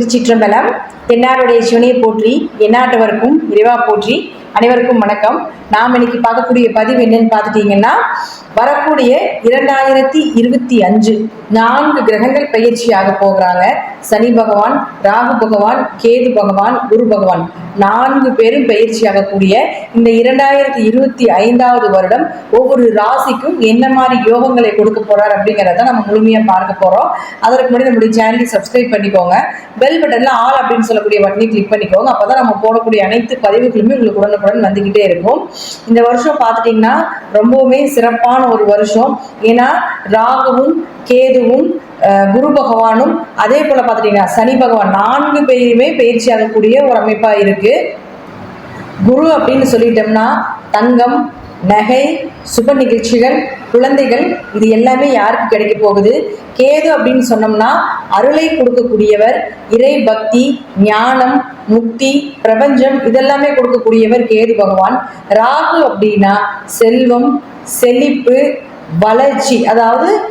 திருச்சிற்றம்பலம் தென்னாருடைய சிவனையை போற்றி எந்நாட்டவருக்கும் விரிவா போற்றி அனைவருக்கும் வணக்கம். நாம் இன்னைக்கு பார்க்கக்கூடிய பதிவு என்னன்னு பார்த்துட்டீங்கன்னா வரக்கூடிய இரண்டாயிரத்தி இருபத்தி அஞ்சு நான்கு கிரகங்கள் பயிற்சியாக போகிறாங்க. சனி பகவான் ராகு பகவான் கேது பகவான் குரு பகவான் நான்கு பேரும் பயிற்சியாகக்கூடிய இந்த இரண்டாயிரத்தி இருபத்தி ஐந்தாவது வருடம் ஒவ்வொரு ராசிக்கும் என்ன மாதிரி யோகங்களை கொடுக்க போறார் அப்படிங்கிறத நம்ம முழுமையா பார்க்க போறோம். அதற்கு முன்னாடி நம்மளுடைய சேனலை சப்ஸ்கிரைப் பண்ணிக்கோங்க. பெல் பட்டன்ல ஆல் அப்படின்னு சொல்லக்கூடிய பட்டனை கிளிக் பண்ணிக்கோங்க. அப்பதான் நம்ம போடக்கூடிய அனைத்து பதிவுகளுமே உங்களுக்கு உடனுக்குடன் வந்துகிட்டே இருக்கும். இந்த வருஷம் பார்த்துட்டீங்கன்னா ரொம்பவுமே சிறப்பான ஒரு வருஷம். ஏன்னா ராகுவும் கேதுவும் குரு பகவானும் அதே போல பார்த்துட்டீங்கன்னா சனி பகவான் நான்கு பேருமே பயிற்சியாகக்கூடிய ஒரு அமைப்பா இருக்கு. குரு அப்படின்னு சொல்லிட்டோம்னா தங்கம் நகை சுப நிகழ்ச்சிகள் குழந்தைகள் இது எல்லாமே யாருக்கு கிடைக்க போகுது? கேது அப்படின்னு சொன்னோம்னா அருளை கொடுக்கக்கூடியவர் இறை பக்தி ஞானம் முக்தி பிரபஞ்சம் இதெல்லாமே கொடுக்கக்கூடியவர் கேது பகவான். ராகு அப்படின்னா செல்வம் செழிப்பு வளர்ச்சி. அதாவது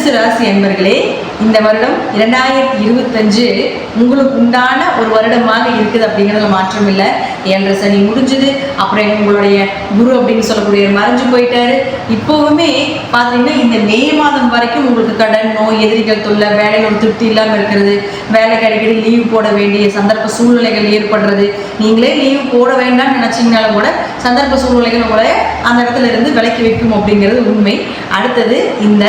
தனுசு ராசி என்பர்களே இந்த வருடம் இரண்டாயிரத்தி இருபத்தஞ்சு உங்களுக்கு உண்டான ஒரு வருடமாக இருக்குது அப்படிங்கிறதுல மாற்றம் இல்லை. ஏழரை சனி முடிஞ்சது அப்புறம் உங்களுடைய குரு அப்படின்னு சொல்லக்கூடிய மறைஞ்சு போயிட்டாரு. இப்போவுமே பார்த்தீங்கன்னா இந்த மே மாதம் வரைக்கும் உங்களுக்கு கடன் நோய் எதிரிகள் தொல்லை வேலையில் ஒரு திருப்தி இல்லாமல் இருக்கிறது. வேலைக்கு அடிக்கடி லீவ் போட வேண்டிய சந்தர்ப்ப சூழ்நிலைகள் ஏற்படுறது. நீங்களே லீவ் போட வேண்டாம்னு நினச்சிங்கனாலும் கூட சந்தர்ப்ப சூழ்நிலைகள் உங்களை அந்த இடத்துல இருந்து விலக்கி வைக்கும் அப்படிங்கிறது உண்மை. அடுத்தது இந்த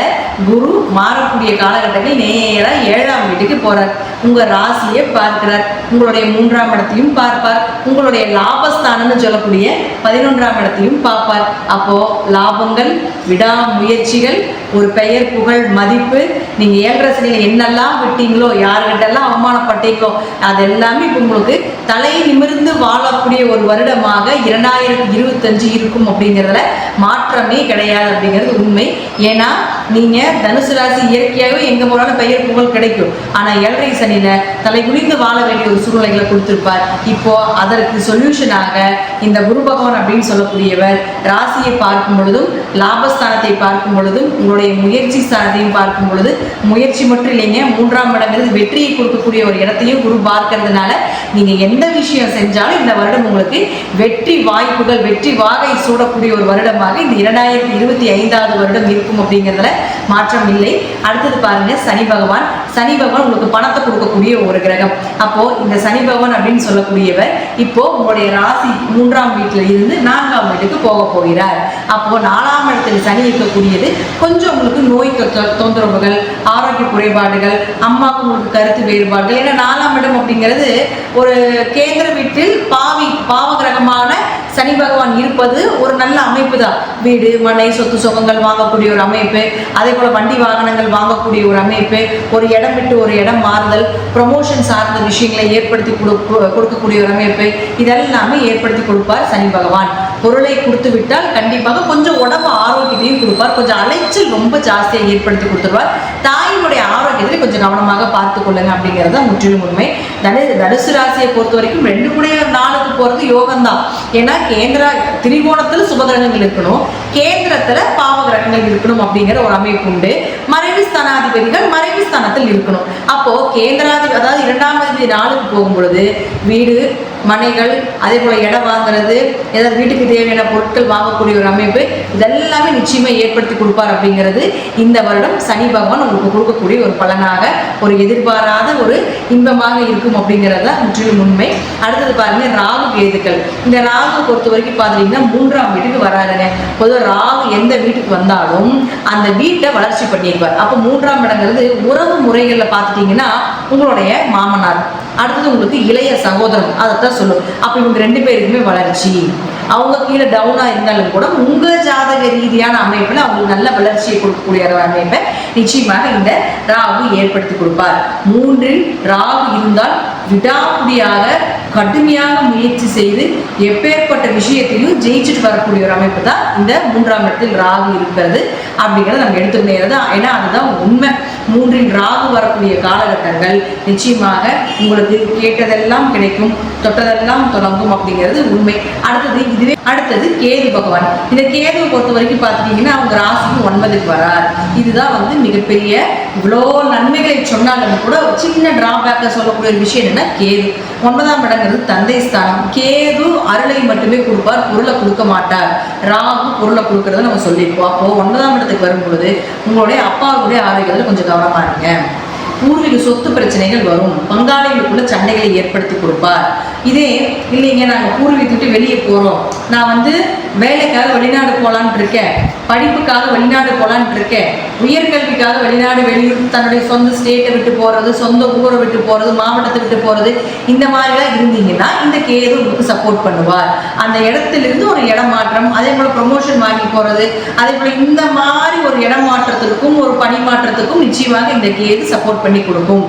குரு மாறக்கூடிய காலகட்டத்தில் நேராக ஏழாம் வீட்டுக்கு போகிறார் உங்க ராசியை பார்க்கிறார். உங்களுடைய மூன்றாம் இடத்தையும் பார்ப்பார். உங்களுடைய லாபஸ்தானம்னு சொல்லக்கூடிய பதினொன்றாம் இடத்தையும் பார்ப்பார். அப்போ லாபங்கள் விடாமுயற்சிகள் ஒரு பெயர் புகழ் மதிப்பு நீங்க ஏழரை சனியில என்னெல்லாம் விட்டீங்களோ யாருக்கிட்டெல்லாம் அவமானப்பட்டீங்களோ அது எல்லாமே இப்போ உங்களுக்கு தலை நிமிர்ந்து வாழக்கூடிய ஒரு வருடமாக இரண்டாயிரத்தி இருபத்தஞ்சு இருக்கும் அப்படிங்கிறதுல மாற்றமே கிடையாது அப்படிங்கிறது உண்மை. ஏன்னா நீங்க தனுசு ராசி இயற்கையாகவே எங்க போனாலும் பெயர் புகழ் கிடைக்கும். ஆனா ஏழரை சனியில தலை குனிந்து வாழ வேண்டிய ஒரு சூழ்நிலைகளை கொடுத்திருப்பார். இப்போ அதற்கு சொல்யூஷனாக இந்த குரு பகவான் அப்படின்னு சொல்லக்கூடியவர் ராசியை பார்க்கும் பொழுதும் லாபஸ்தானத்தை பார்க்கும் பொழுதும் உங்களுடைய முயற்சி ஸ்தானத்தையும் பார்க்கும் பொழுது முயற்சி மட்டும் இல்லைங்க மூன்றாம் இடங்கிறது வெற்றியை கொடுக்கக்கூடிய ஒரு இடத்தையும் குரு பார்க்கறதுனால நீங்க எந்த விஷயம் செஞ்சாலும் இந்த வருடம் உங்களுக்கு வெற்றி வாய்ப்புகள் வெற்றி வாகை சூடக்கூடிய ஒரு வருடமாக இந்த இரண்டாயிரத்தி இருபத்தி ஐந்தாவது வருடம் இருக்கும் அப்படிங்கிறதுல மாற்றம் இல்லை. அடுத்தது பாருங்க சனி பகவான். சனி பகவான் உங்களுக்கு பணத்தை கொடுக்கக்கூடிய ஒரு கிரகம். அப்போ இந்த சனி பகவான் அப்படின்னு சொல்லக்கூடியவர் இப்போ உங்களுடைய ராசி மூன்றாம் வீட்டில் இருந்து நான்காம் வீட்டுக்கு போக போகிறார். அப்போ நாலாம் இடத்தில் சனி இருக்கக்கூடியது கொஞ்சம் உங்களுக்கு நோய் தொந்தரவுகள் ஆரோக்கிய குறைபாடுகள் அம்மாவுக்கு உங்களுக்கு கருத்து வேறுபாடுகள். ஏன்னா நாலாம் இடம் அப்படிங்கிறது ஒரு கேந்திர வீட்டில் பாவி பாவ கிரகமான சனி பகவான் இருப்பது ஒரு நல்ல அமைப்பு தான் வீடு மனை சொத்து சுகங்கள் வாங்கக்கூடிய ஒரு அமைப்பு. அதே போல வண்டி வாகனங்கள் வாங்கக்கூடிய ஒரு அமைப்பு. ஒரு இடம் விட்டு ஒரு இடம் மாறுதல் ப்ரொமோஷன் சார்ந்த விஷயங்களை ஏற்படுத்தி கொடு- கொடுக்கக்கூடிய ஒரு அமைப்பு. இதெல்லாமே ஏற்படுத்தி கொடுப்பார் சனி பகவான். பொருளை கொடுத்து விட்டால் கண்டிப்பாக கொஞ்சம் உடம்பு ஆரோக்கியத்தையும் கொடுப்பார். கொஞ்சம் அலைச்சல் ரொம்ப ஜாஸ்தியாக ஏற்படுத்தி கொடுத்துருவார். தாயினுடைய ஆரோக்கியத்தை கொஞ்சம் கவனமாக பார்த்து கொள்ளுங்க அப்படிங்கிறது தான் முற்றிலும் உண்மை. தனு தனுசு ராசியை பொறுத்த வரைக்கும் ரெண்டு கூட போறது யோகம் யோகம்தான். ஏன்னா கேந்திரா திரிகோணத்தில் சுபகிரகங்கள் இருக்கணும். கேந்திரத்துல பாவ கிரகங்கள் இருக்கணும் அப்படிங்கிற ஒரு அமைப்பு உண்டு. மறைவு ஸ்தானாதிபதிகள் மறைவு ஸ்தானத்தில் இருக்கணும். அப்போ கேந்திராதி அதாவது இரண்டாம் தேதி நாளுக்கு போகும் பொழுது வீடு மனைகள் அதே போல இடம் வாங்குறது ஏதாவது வீட்டுக்கு தேவையான பொருட்கள் வாங்கக்கூடிய ஒரு அமைப்பு இதெல்லாமே நிச்சயமா ஏற்படுத்தி கொடுப்பார் அப்படிங்கிறது இந்த வருடம் சனி பகவான் உங்களுக்கு கொடுக்கக்கூடிய ஒரு பலனாக ஒரு எதிர்பாராத ஒரு இன்பமாக இருக்கும் அப்படிங்கிறது தான் முற்றிலும் உண்மை. அடுத்தது பாருங்க ராகு கேதுக்கள். இந்த ராகு பொறுத்த வரைக்கும் பார்த்தீங்கன்னா மூன்றாம் வீட்டுக்கு வராதுங்க பொதுவாக ராகு எந்த வீட்டுக்கு வந்தாலும் அந்த வீட்டை வளர்ச்சி பண்ணியிருப்பார். அப்போ மூன்றாம் இடங்கிறது உறவு முறைகளில் பார்த்துட்டீங்கன்னா உங்களுடைய மாமனார் அடுத்தது உங்களுக்கு இளைய சகோதரன் அதைத்தான் சொல்லும். அப்போ இவங்க ரெண்டு பேருக்குமே வளர்ச்சி. அவங்க கீழே டவுனாக இருந்தாலும் கூட உங்கள் ஜாதக ரீதியான அமைப்பில் அவங்களுக்கு நல்ல வளர்ச்சியை கொடுக்கக்கூடிய ஒரு அமைப்பை நிச்சயமாக இந்த ராகு ஏற்படுத்தி கொடுப்பார். மூன்றில் ராகு இருந்தால் விடாமுடியாக கடுமையாக முயற்சி செய்து எப்பேற்பட்ட விஷயத்தையும் ஜெயிச்சுட்டு வரக்கூடிய ஒரு அமைப்பு தான் இந்த மூன்றாம் இடத்தில் ராகு இருக்கிறது. அப்படிங்கிறத நம்ம எடுத்துக்கிட்டே ஏன்னா அதுதான் உண்மை. மூன்றில் ராகு வரக்கூடிய காலகட்டங்கள் நிச்சயமாக உங்களுக்கு கேட்டதெல்லாம் கிடைக்கும் தொட்டதெல்லாம் தொடங்கும் அப்படிங்கிறது உண்மை. அடுத்தது இதுவே அடுத்தது கேது பகவான். இந்த கேதுவை பொறுத்த வரைக்கும் பார்த்துட்டீங்கன்னா அவங்க ராசிக்கு ஒன்பதுக்கு வரார். இதுதான் வந்து மிகப்பெரிய இவ்வளோ நன்மைகளை சொன்னாலும் கூட சின்ன டிராபேக்கை சொல்லக்கூடிய ஒரு விஷயம் என்னன்னா கேது. ஒன்பதாம் இடங்கிறது தந்தை ஸ்தானம். கேது அருளை மட்டுமே கொடுப்பார் பொருளை கொடுக்க மாட்டார். ராகு பொருளை கொடுக்கறத நம்ம சொல்லியிருப்போம். அப்போ ஒன்பதாம் இடத்துல வரும் வரும்பொழுது உங்களுடைய அப்பாவுடைய ஆரோக்கியத்தில் கொஞ்சம் கவனமாக இருங்க. பூர்வீக சொத்து பிரச்சனைகள் வரும். பங்காளிகளுக்குள்ள சண்டைகளை ஏற்படுத்தி கொடுப்பார். இதே இல்லைங்க நாங்கள் பூர்வீகத்தை விட்டு வெளியே போகிறோம் நான் வந்து வேலைக்காக வெளிநாடு போகலான்ட்டு இருக்கேன். படிப்புக்காக வெளிநாடு போகலான்ட்டு இருக்கேன். உயர்கல்விக்காக வெளிநாடு வெளியூர் தன்னுடைய சொந்த ஸ்டேட்டை விட்டு போகிறது சொந்த ஊரை விட்டு போகிறது மாவட்டத்தை விட்டு போகிறது இந்த மாதிரிலாம் இருந்தீங்கன்னா இந்த கேது உங்களுக்கு சப்போர்ட் பண்ணுவார். அந்த இடத்துலேருந்து ஒரு இடம் மாற்றம் அதே போல் ப்ரொமோஷன் வாங்கி போகிறது அதே போல் இந்த மாதிரி ஒரு இடம் மாற்றத்திற்கும் ஒரு பணி மாற்றத்துக்கும் நிச்சயமாக இந்த கேது சப்போர்ட் பண்ணி கொடுக்கும்.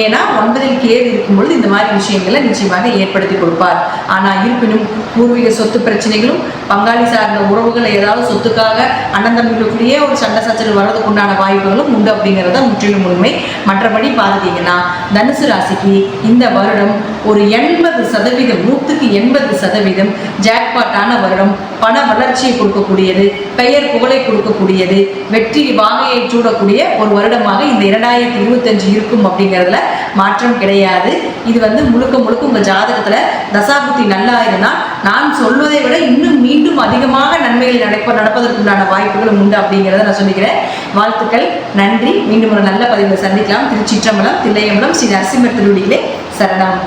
ஏன்னா ஒன்பதில் கேது இருக்கும்பொழுது இந்த மாதிரி விஷயங்களை நிச்சயமாக ஏற்படுத்தி கொடுப்பார். ஆனால் இருப்பினும் பூர்வீக சொத்து பிரச்சனைகளும் பங்காளி சார்ந்த உறவுகள் ஏதாவது சொத்துக்காக அண்ணன் தம்பிகளுக்குள்ளேயே ஒரு சண்டை சச்சரவு வர்றதுக்கு உண்டான வாய்ப்புகளும் உண்டு அப்படிங்கிறத முற்றிலும் உண்மை. மற்றபடி பார்த்தீங்கன்னா தனுசு ராசிக்கு இந்த வருடம் ஒரு எண்பது சதவீதம் நூற்றுக்கு எண்பது சதவீதம் ஜாக்பாட்டான வருடம் பண வளர்ச்சியை கொடுக்கக்கூடியது பெயர் புகழை கொடுக்கக்கூடியது வெற்றி வாகையை சூடக்கூடிய ஒரு வருடமாக இந்த இரண்டாயிரத்தி இருபத்தஞ்சு இருக்கும் அப்படிங்கிறதுல மாற்றம் கிடையாது. இது வந்து முழுக்க முழுக்க உங்க ஜாதகத்துல தசாபுத்தி நல்லா இருந்தால் நான் சொல்வதை விட இன்னும் மீண்டும் அதிகமாக நன்மைகள் நடப்ப நடப்பதற்குண்டான வாய்ப்புகளும் உண்டு அப்படிங்கிறத நான் சொல்லிக்கிறேன். வாழ்த்துக்கள் நன்றி. மீண்டும் ஒரு நல்ல பதிவில் சந்திக்கலாம். திருச்சிற்றம்பலம் தில்லையம்பலம் ஸ்ரீ நரசிம்மர் திருவடியிலே சரணம்.